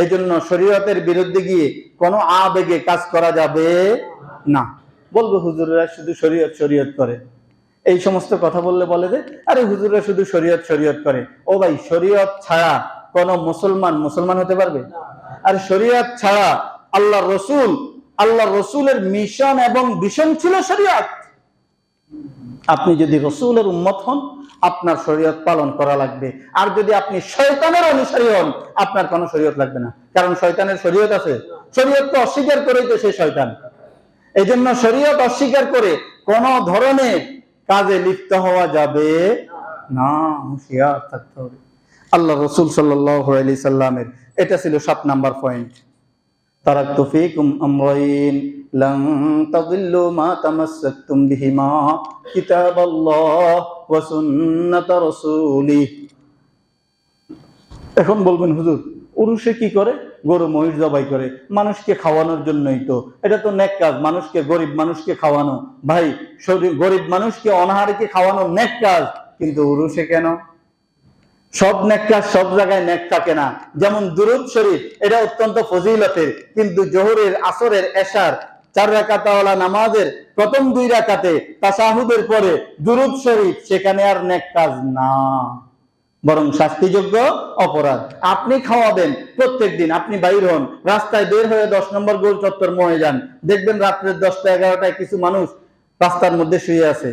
এই জন্য শরীয়তের বিরুদ্ধে গিয়ে কোনো আবেগে কাজ করা যাবে না। বলবে, হুজুররা শুধু শরীয়ত শরীয়ত করে। এই সমস্ত কথা বললে বলে যে, আরে হুজুররা শুধু শরীয়ত শরীয়ত করে। ও ভাই, শরীয়ত ছাড়া কোন মুসলমান মুসলমান হতে পারবে? আর শরীয়ত ছাড়া আল্লাহ রসুল আল্লাহ রসুলের মিশন এবং ভিশন ছিল শরীয়ত। আপনি যদি রসুলের উম্মত হন আপনার শরীয়ত পালন করা লাগবে। আর যদি আপনি শয়তানের অনুসারী হন, আপনার কোনো শরীয়ত লাগবে না। কারণ শয়তানের শরীয়ত আছে। শরীয়ত তো অস্বীকার করেই তো সে শয়তান। এই জন্য শরীয়ত অস্বীকার করে কোন ধরনের কাজে লিপ্ত হওয়া যাবে না। হুঁশিয়ার থাকতে হবে। আল্লাহ রসুল সাল্লি সাল্লামের, এটা ছিল সাত নাম্বার পয়েন্ট ফীকুম আমরাইন। লান তাদিল্লু মা তামাসসাকতুম বিহিমা কিতাবাল্লাহ ওয়া সুন্নাত রাসূলিহ এখন বলবেন, হুজুর, উরুষে কি করে? গরু, মহিষ জবাই করে। মানুষকে খাওয়ানোর জন্যই তো। এটা তো নেক কাজ, মানুষকে, গরিব মানুষকে খাওয়ানো। ভাই, শরীর, গরিব মানুষকে অনাহারকে খাওয়ানো নেক কাজ, কিন্তু উরুষে কেন? সব নেক কাজ সব জায়গায় নেক থাকে না। যেমন দুরুদ শরীফ, এটা অত্যন্ত ফজিলতের, কিন্তু জোহরের, আসরের, এশার চার রাকাতাওয়ালা নামাজের প্রথম দুই রাকাতে তাসাহুদের পরে দুরুদ শরীফ, সেখানে আর নেক কাজ না। বরং শাস্তিযোগ্য অপরাধ। আপনি খাওয়াবেন প্রত্যেক দিন, আপনি বাইর হন, রাস্তায় বের হয়ে দশ নম্বর গোল চত্বর মহে যান। দেখবেন রাত্রের দশটা, এগারোটায় কিছু মানুষ রাস্তার মধ্যে শুয়ে আছে।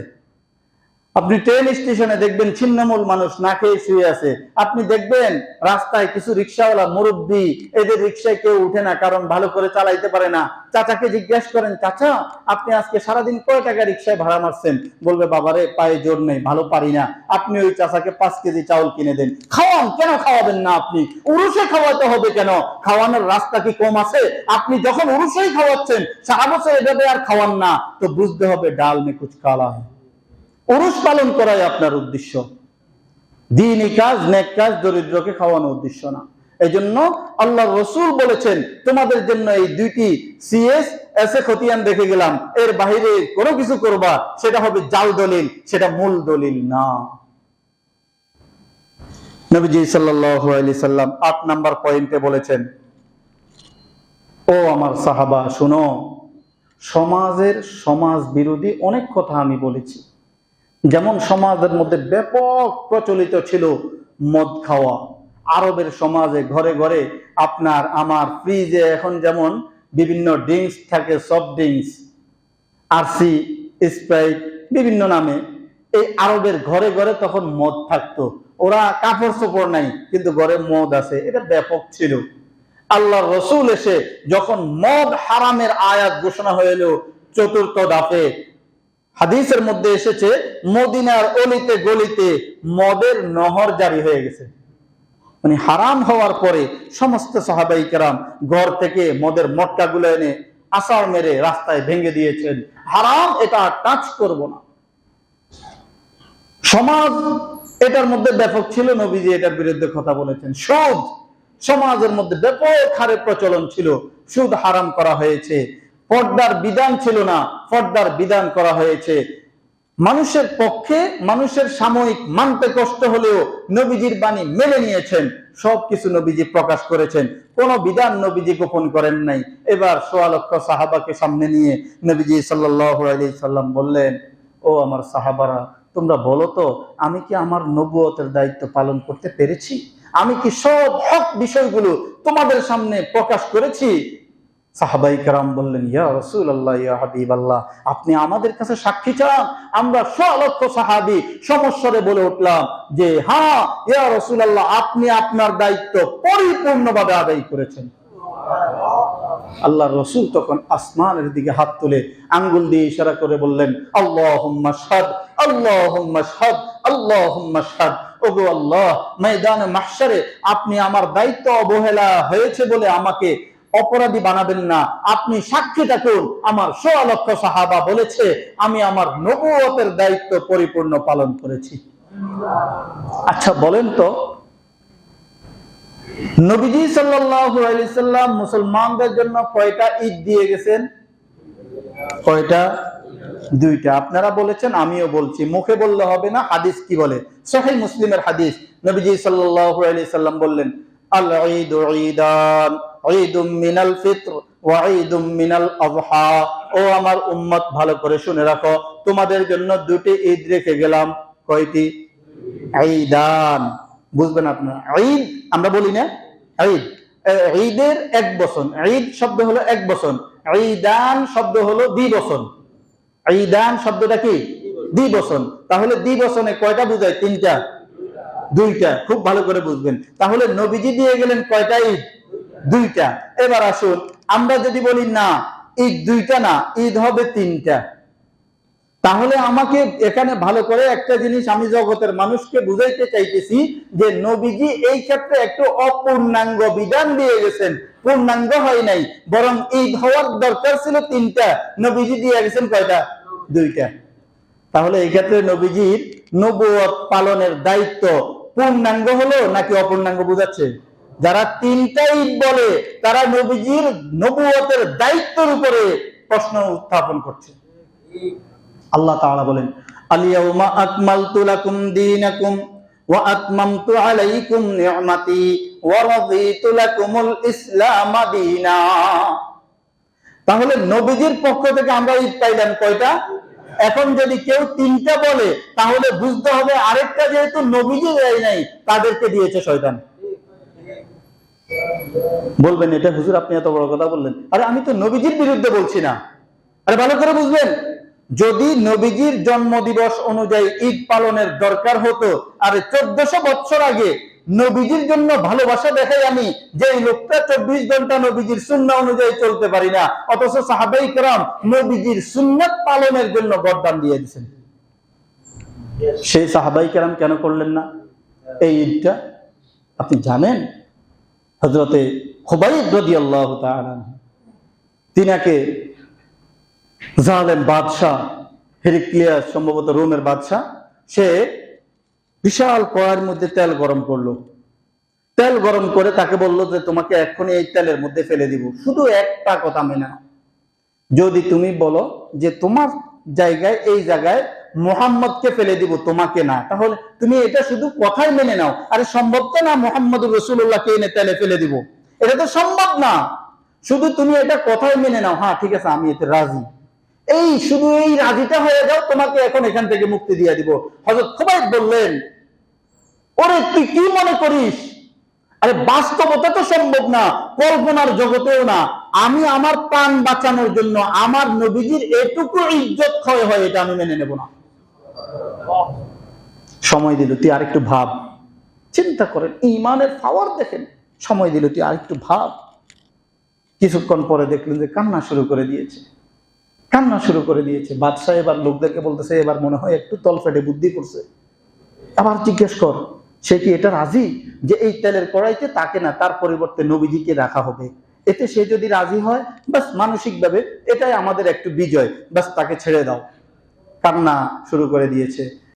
আপনি ট্রেন স্টেশনে দেখবেন ছিন্নমূল মানুষ না খেয়ে শুয়ে আছে। আপনি দেখবেন রাস্তায় কিছু রিক্সাওয়ালা মুরব্বী, এদের রিক্সায় কেউ উঠে না, কারণ ভালো করে চালাইতে পারে না। চাচাকে জিজ্ঞাসা করেন, চাচা, আপনি আজকে সারাদিন কয় টাকা রিক্সায় ভাড়া মারছেন? বলবে, বাবারে, পায়ে জোর নেই, ভালো পারি না। আপনি ওই চাচাকে পাঁচ কেজি চাউল কিনে দেন। খাওয়ান, কেন খাওয়াবেন না আপনি? উরুষে খাওয়াতে হবে কেন? খাওয়ানোর রাস্তা কি কম আছে? আপনি যখন উরুষেই খাওয়াচ্ছেন, সারা বছর এভাবে আর খাওয়ান না। তো বুঝতে হবে ডাল মে কালা হয় উরুষ পালন করাই আপনার উদ্দেশ্য। দিনই কাজ, নেক কাজ, দরিদ্রকে খাওয়ানো উদ্দেশ্য না। এই জন্য আল্লাহ রসুল বলেছেন, তোমাদের জন্য এই দুইটি সিএস এসে খতিয়ান দেখে গেলাম। এর বাহিরে কোনো কিছু করবা, সেটা হবে জাল দলিল, সেটা মূল দলিল না। নবীজি সাল্লাল্লাহু আলাইহি সাল্লাম আট নাম্বার পয়েন্টে বলেছেন, ও আমার সাহাবা, শুনো, সমাজের সমাজ বিরোধী অনেক কথা আমি বলেছি। যেমন সমাজের মধ্যে ব্যাপক প্রচলিত ছিল মদ খাওয়া। আরবের সমাজে ঘরে ঘরে আপনার আমার ফ্রিজে এখন যেমন বিভিন্ন ড্রিঙ্কস থাকে সফট ড্রিঙ্কস আরসি স্প্রাইট বিভিন্ন নামে। এই আরবের ঘরে ঘরে তখন মদ থাকতো। ওরা কাপড় চোপড় নাই, কিন্তু ঘরে মদ আছে। এটা ব্যাপক ছিল। আল্লাহ রসুল এসে যখন মদ হারামের আয়াত ঘোষণা হয়ে এলো চতুর্থ দাফে হাদিসের মধ্যে এসেছে, মদিনার অলিতে গলিতে মদের নহর জারি হয়ে গেছে। মানে হারাম হওয়ার পরে সমস্ত সাহাবাই কেরাম ঘর থেকে মদের মটকা গুলো এনে আসার মেরে রাস্তায় ভেঙে দিয়েছেন। হারাম এটা টাচ করব না। সমাজ এটার মধ্যে ব্যাপক ছিল, নবীজি এটার বিরুদ্ধে কথা বলেছেন। সুদ সমাজের মধ্যে ব্যাপক হারে প্রচলন ছিল। সুদ হারাম করা হয়েছে। পর্দার বিধান ছিল না, পর্দার বিধান করা হয়েছে। মানুষের পক্ষে, মানুষের সাময়িক মানতে কষ্ট হলেও নবীজির বাণী মেনে নিয়েছেন, সবকিছু নবীজি প্রকাশ করেছেন। কোন বিধান নবীজি গোপন করেন নাই। এবার সোয়া লক্ষ সাহাবাকে সামনে নিয়ে নবীজি সাল্লাহ সাল্লাম বললেন, ও আমার সাহাবারা, তোমরা বলো তো, আমি কি আমার নবুয়তের দায়িত্ব পালন করতে পেরেছি? আমি কি সব হক বিষয়গুলো তোমাদের সামনে প্রকাশ করেছি? সাহাবাই কারাম বললেন, ইয়া রসুল আল্লাহ ইয়া হাবিব আল্লাহ আপনি আমাদের কাছে সাক্ষী চান। আমরা লক্ষ সাহাবি সমস্যারে বলে উঠলাম যে হ্যাঁ ইয়া রসুল আল্লাহ আপনি আপনার দায়িত্ব পরিপূর্ণভাবে আদায় করেছেন। আল্লাহ রসুল তখন আসমানের দিকে হাত তুলে আঙ্গুল দিয়ে ইশারা করে বললেন আল্লাহ সাদ আল্লাহ সাদ আল্লাহ সাদ ওগো আল্লাহ, ময়দান মাহসারে আপনি আমার দায়িত্ব অবহেলা হয়েছে বলে আমাকে অপরাধী বানাবেন না। আপনি সাক্ষী থাকুন, আমার সোয়া লক্ষ সাহাবা বলেছে, আমি আমার নবুয়তের দায়িত্ব পরিপূর্ণ পালন করেছি। আচ্ছা বলেন তো, নবীজি সাল্লাম মুসলমানদের জন্য কয়টা ঈদ দিয়ে গেছেন? কয়টা? দুইটা। আপনারা বলেছেন, আমিও বলছি। মুখে বললে হবে না, হাদিস কি বলে? সহি মুসলিমের হাদিস। নবীজি সাল্লাম বললেন ঈদান, ঈদুম মিনাল ফিত্র ওয়া ঈদুম মিনাল আযহা ও আমার উম্মত, ভালো করে শুনে রাখো, তোমাদের জন্য দুটি ঈদ রেখে গেলাম। কয়টি? ঈদান। বুঝবেন আপনারা, ঈদ আমরা বলি না, ঈদ। ঈদের এক বছর ঈদ শব্দ হলো এক বছর ঈদান শব্দ হলো দ্বি দ্বিবচন ঈদান শব্দটা কি? দ্বি দ্বিবচন তাহলে দ্বি দ্বিবচনে কয়টা বুঝায়? তিনটা। দুইটা, খুব ভালো করে বুঝবেন। তাহলে নবীজি দিয়ে গেলেন কয়টা ঈদ? দুইটা। এবার আসুন, আমরা যদি বলি না, ঈদ দুইটা না, ঈদ হবে তিনটা। তাহলে আমাকে এখানে ভালো করে একটা জিনিস আমি জগতের মানুষকে বুঝাইতে চাইতেছি যে নবীজি এই ক্ষেত্রে একটু অপূর্ণাঙ্গ বিধান দিয়ে গেছেন। পূর্ণাঙ্গ হয় নাই, বরং ঈদ হওয়ার দরকার ছিল তিনটা। নবীজি দিয়ে গেছেন কয়টা? দুইটা। তাহলে এই ক্ষেত্রে নবীজির নবুয়ত পালনের দায়িত্ব পূর্ণাঙ্গ হলো নাকি অপূর্ণাঙ্গ বুঝাচ্ছে? যারা তিনটা ঈদ বলে, তারা নবীজির নবুয়তের দায়িত্বের উপরে প্রশ্ন উত্থাপন করছে। আল্লাহ তাআলা বলেন আলিয়াউমা আকমালতু লাকুম দীনাকুম ওয়া আতমামতু আলাইকুম নি'মাতি ওয়া রাদিতু লাকুমুল ইসলাম দীনা। তাহলে নবীজির পক্ষ থেকে আমরা ঈদ পাইলাম কয়টা? এখন যদি কেউ তিনটা বলে, তাহলে বুঝতে হবে আরেকটা যেহেতু নবীজি দেয় নাই, তাদেরকে দিয়েছে শয়তান। বলবেন, এটা হুজুর আপনি এত বড় কথা বললেন। আরে, আমি তো নবীজির বিরুদ্ধে বলছি না। আরে, ভালো করে বুঝবেন। যদি নবীজির জন্ম দিবস অনুযায়ী ঈদ পালনের দরকার হতো, আর চোদ্দশো বছর আগে নবীজির জন্য ভালোবাসা দেখাই আমি, যে লোকটা চব্বিশ ঘণ্টা নবীজির শূন্য অনুযায়ী চলতে পারি না। অথচ সাহাবাই কেরাম নবীজির সুন্নত পালনের জন্য বরদান দিয়ে দিয়েছেন। সেই সাহাবাই কেরাম কেন করলেন না? এই ঈদটা, আপনি জানেন? হজরতে খোবাইব রদি আল্লাহ তিনাকে জালেম বাদশাহ হেরিক্লিয়াস সম্ভবত রোমের বাদশাহ, সে বিশাল কড়ার মধ্যে তেল গরম করল। তেল গরম করে তাকে বলল যে, তোমাকে এক্ষুনি এই তেলের মধ্যে ফেলে দিব। শুধু একটা কথা মেনে নাও। যদি তুমি বলো যে, তোমার জায়গায়, এই জায়গায় মোহাম্মদকে ফেলে দিব, তোমাকে না। তাহলে তুমি এটা শুধু কথাই মেনে নাও। আরে, সম্ভব তো না মোহাম্মদ রসুল্লাহকে এনে তেলে ফেলে দিব? এটা তো সম্ভব না। শুধু তুমি এটা কথাই মেনে নাও। হ্যাঁ ঠিক আছে, আমি এতে রাজি। এই শুধু এই রাজিটা হয়ে যাও, তোমাকে এখন এখান থেকে মুক্তি দিয়ে দিব। হজরত খুবাই বললেন ওরে, তুই কি মনে করিস? আরে, বাস্তবতা তো সম্ভব না, কল্পনার জগতেও না। আমি আমার প্রাণ বাঁচানোর জন্য আমার নবীজির এটুকু ইজ্জত ক্ষয় হয়, এটা আমি মেনে নেব না। সময় দিল, তুই আরেকটু ভাব। চিন্তা করেন, ইমানের পাওয়ার দেখেন। সময় দিল, তুই আরেকটু ভাব। কিছুক্ষণ পরে দেখলেন যে কান্না শুরু করে দিয়েছে। কান্না শুরু করে দিয়েছে। বাদশাহ এবার লোকদেরকে বলতেছে, এবার মনে হয় একটু তলফেটে বুদ্ধি করছে। আবার জিজ্ঞেস কর সে কি এটা রাজি? যে এই তেলের কড়াইতে তাকে না, তার পরিবর্তে নবীজিকে রাখা হবে। এতে সে যদি রাজি হয় বাস মানসিকভাবে এটাই আমাদের একটু বিজয়। বাস তাকে ছেড়ে দাও। কান্না শুরু করে দিয়েছে।